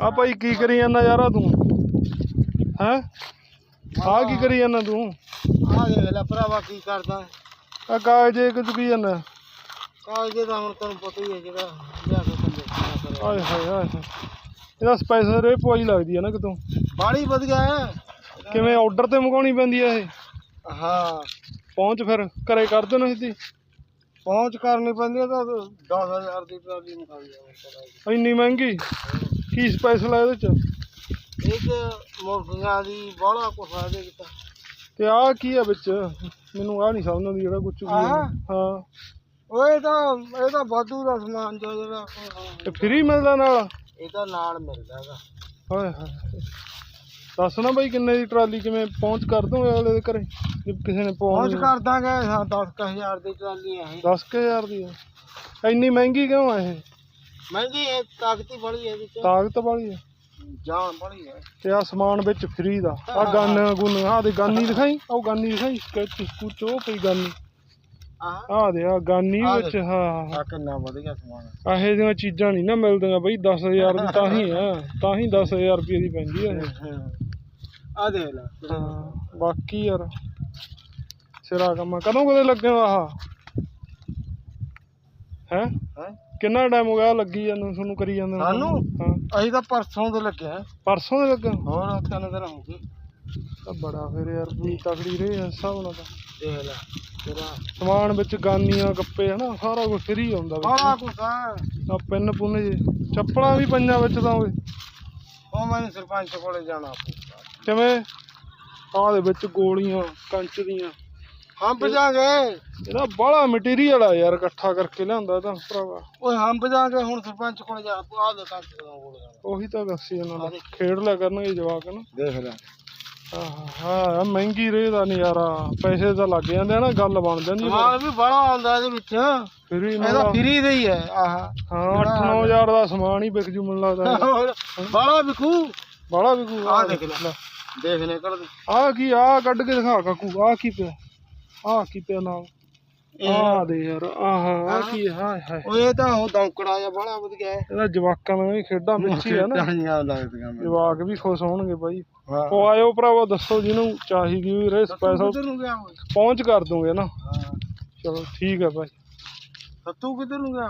ਆ ਭਾਈ ਕੀ ਕਰੀ ਜਾਂਦਾ ਯਾਰਾ ਤੂੰ? ਹੈ? ਆ ਕੀ ਕਰੀ ਜਾਂਦਾ ਤੂੰ? ਆ ਦੇਖ ਲੈ ਭਰਾਵਾ ਕੀ ਕਰਦਾ। ਆ ਕਾਗਜ਼ੇ ਕਿ ਚੁਕੀ ਜਾਂਦਾ। ਕਾਗਜ਼ੇ ਦਾ ਹੁਣ ਤੈਨੂੰ ਪਤਾ ਹੀ ਹੈ ਜਿਹੜਾ ਲਿਆ ਕੇ ਕਰੇ ਆਏ ਹਾਏ ਹਾਏ। ਇਹਦਾ ਸਪੈਸ਼ਲ ਰੇ ਪਵਾਈ ਲੱਗਦੀ ਆ ਨਾ ਕਿਤੋਂ। ਬਾੜੀ ਵਧੀਆ ਹੈ। ਕਿਵੇਂ ਆਰਡਰ ਤੇ ਮੰਗਾਉਣੀ ਪੈਂਦੀ ਆ ਇਹ? ਹਾਂ। ਪਹੁੰਚ ਫਿਰ ਘਰੇ ਕਰ ਦੇਣਾ ਸਿੱਧੀ। ਪਹੁੰਚ ਕਰਨੀ ਪੈਂਦੀ ਹੈ ਤਾਂ 10000 ਦੀ ਟਰਾਲੀ ਨਿਕਾਲ ਜਾਵੇ ਇੰਨੀ ਮਹਿੰਗੀ? ਕੀ ਸਪੈਸ਼ਲ ਆ ਇਹਦੇ ਚ? ਇੱਕ ਮੁਰਗੀਆਂ ਦੀ ਬਾਹਲਾ ਕੁਛ ਆ ਇਹਦੇ ਵਿੱਚ ਤੇ। ਆ ਕੀ ਆ ਵਿੱਚ? ਮੈਨੂੰ ਆ ਨਹੀਂ ਸਮਝ ਆਉਂਦੀ ਜਿਹੜਾ ਕੁਝ ਆਹ? ਹਾਂ। ਓਏ ਤਾਂ ਇਹ ਤਾਂ ਵਾਧੂ ਦਾ ਸਮਾਨ ਜੋ ਜਿਹੜਾ ਤੇ ਫ੍ਰੀ ਮਿਲਦਾ ਨਾਲ? ਇਹਦਾ ਨਾਲ ਮਿਲਦਾ ਹੈਗਾ। ਹਾਏ ਹਾਏ ਦੱਸ ਨਾ ਬਾਈ ਕਿੰਨੇ ਦੀ ਟਰਾਲੀ ਕਿਵੇਂ ਪਹੁੰਚ ਕਰ ਦੋਗੇ ਅਗਲੇ ਦੇ ਘਰੇ? ਜੇ ਕਿਸੇ ਨੇ ਪਹੁੰਚ ਪਹੁੰਚ ਕਰ ਦਾਂਗੇ ਹਾਂ 10000 ਦੀ ਟਰਾਲੀ ਹੈ ਇਹ। 10000 ਦੀ ਆ। ਇੰਨੀ ਮਹਿੰਗੀ ਕਿਉਂ ਆ ਇਹ? ਮਹਿੰਗੀ ਹੈ ਤਾਕਤੀ ਬੜੀ ਹੈ ਇਹਦੇ ਚ। ਤਾਕਤ ਵਾਲੀ ਆ ਜਾਨ ਬੜੀ ਹੈ। ਤੇ ਆ ਸਮਾਨ ਵਿੱਚ ਫ੍ਰੀ ਦਾ। ਆ ਗਨ ਗੁਨ ਆ ਦੇ ਗਾਨੀ ਦਿਖਾਈ? ਉਹ ਗਾਨੀ ਦਿਖਾਈ? ਸਕੈਚ ਸਕੂਚ ਉਹ ਪਈ ਗਾਨੀ। ਆਹ। ਆ ਦੇ ਆ ਗਾਨੀ ਵਿੱਚ। ਹਾਂ ਆ ਕਿੰਨਾ ਵਧੀਆ ਸਮਾਨ ਹੈ। ਆਹੇ ਜਿਹੀਆਂ ਚੀਜ਼ਾਂ ਨਹੀਂ ਨਾ ਮਿਲਦੀਆਂ ਬਈ 10000 ਦੀ ਤਾਂ ਹੀ ਆ। ਤਾਂ ਹੀ 10000 ਰੁਪਏ ਦੀ ਪੈਂਦੀ ਆ। ਇਹ ਆ ਦੇਖ ਲੈ। ਹਾਂ ਬਾਕੀ ਯਾਰ ਸਿਰਾ ਕੰਮ। ਆ। ਕਦੋਂ ਕਦੇ ਲੱਗੇ ਹੋ ਆਹ? ਹੈ? ਹੈ? ਕਿੰਨਾ ਟਾਈਮ ਹੋ ਗਿਆ ਲੱਗੀ ਜਾਂਦੇ ਨੂੰ, ਤੁਹਾਨੂੰ ਕਰੀ ਜਾਂਦੇ ਨੂੰ? ਸਾਨੂੰ? ਹਾਂ। ਅਸੀਂ ਤਾਂ ਪਰਸੋਂ ਦੇ ਲੱਗੇ ਆ ਪਰਸੋਂ ਦੇ ਲੱਗੇ ਹੋਰ ਤਿੰਨ ਦਿਨ ਹੋ ਗਏ ਤਾਂ ਬੜਾ ਫਿਰ ਯਾਰ ਪੂਰੀ ਤਕੜੀ ਰਹੇ ਆ ਹਿਸਾਬ ਨਾਲ ਤਾਂ। ਦੇਖ ਲੈ ਤੇਰਾ। ਸਮਾਨ ਵਿੱਚ ਗਾਨੀਆਂ ਗੱਪੇ ਹਨਾ ਸਾਰਾ ਕੁਝ ਫ੍ਰੀ ਆਉਂਦਾ ਬੜਾ ਵਿੱਚ ਕੁਛ ਆ। ਆ ਪਿੰਨ ਪੁੰਨ ਜੇ। ਚੱਪਲਾਂ ਵੀ ਪੰਜਾਂ ਵਿੱਚ ਤਾਂ ਓਏ। ਉਹ ਮੈਨੂੰ ਸਰਪੰਚ ਕੋਲੇ ਜਾਣਾ। ਪਊਗਾ ਕਿਵੇਂ? ਆਹ ਦੇ ਵਿੱਚ ਗੋਲੀਆਂ ਕੰਚ ਦੀਆਂ। ਹੰਪ ਜਾਗੇ ਇਹਦਾ ਬਾਹਲਾ ਮਟੀਰੀਅਲ ਆ ਯਾਰ ਇਕੱਠਾ ਕਰਕੇ ਲਿਆਂਦਾ ਤਾਂ ਭਰਾਵਾ। ਓਏ ਹੰਪ ਜਾਗੇ ਹੁਣ ਸਰਪੰਚ ਕੋਲੇ ਜਾ ਆ ਦੇ ਜਾਣਾ ਉਹੀ ਤਾਂ ਦੱਸੀ ਇਹਨਾਂ ਦਾ ਖੇਡ ਲਿਆ ਕਰਨਗੇ ਜਵਾਕ ਨਾ। ਦੇਖ ਲੈ। ਆਹ ਹਾਂ ਮਹਿੰਗੀ ਰੇ ਦਾ ਨਜ਼ਾਰਾ। ਪੈਸੇ ਤਾਂ ਲੱਗ ਜਾਂਦੇ ਆ ਨਾ ਗੱਲ ਬਣ ਜਾਂਦੀ ਆ। ਸਮਾਨ ਵੀ ਬੜਾ ਆਉਂਦਾ ਇਹਦੇ ਵਿੱਚ। ਫਿਰ ਵੀ ਇਹਦਾ ਫਰੀ ਦੇ ਹੀ ਹੈ ਆਹ। ਹਾਂ 8-9000 ਦਾ ਸਮਾਨ ਹੀ ਵਿਕ ਜੂ ਮੈਨੂੰ ਲੱਗਦਾ। ਬੜਾ ਵਿਕੂ। ਬਾਹਲਾ ਵਿਕੂ ਆਹ ਦੇਖ ਲੈ। ਦੇਖ ਨਿਕਲ ਆ ਕੀ ਆ ਕੱਢ ਕੇ ਦਿਖਾ ਕਾਕੂ ਆ ਕੀ ਪਿਆ। ਆ ਕੀ ਪਿਆ ਨਾਲ ਆ ਦੇ ਯਾਰ ਆਹ ਆ ਕੀ ਹਾਏ ਹਾਏ। ਓਏ ਤਾਂ ਉਹ ਦੌਂਕੜਾ ਜਿਹਾ ਬੜਾ ਵਧੀਆ ਹੈ। ਇਹਦਾ ਜਵਾਕਾਂ ਨਾਲ ਵੀ ਖੇਡਾਂ ਵਿੱਚ ਹੀ ਆ ਨਾ। ਜਾਨੀਆਂ ਲੱਗਦੀਆਂ ਜਵਾਕ ਵੀ ਖੁਸ਼ ਹੋਣਗੇ ਬਾਈ। ਉਹ ਆਇਓ ਭਰਾਵਾ ਦੱਸੋ ਜਿਹਨੂੰ ਚਾਹੀਦੀ ਵੀ ਰੇ ਸਪੈਸ਼ਲ ਨੂੰ ਗਿਆ ਪਹੁੰਚ ਕਰ ਦੂੰਗੇ ਨਾ। ਚਲੋ ਠੀਕ ਹੈ ਭਾਈ ਸੱਤੂ ਕਿੱਧਰ ਨੂੰ ਗਿਆ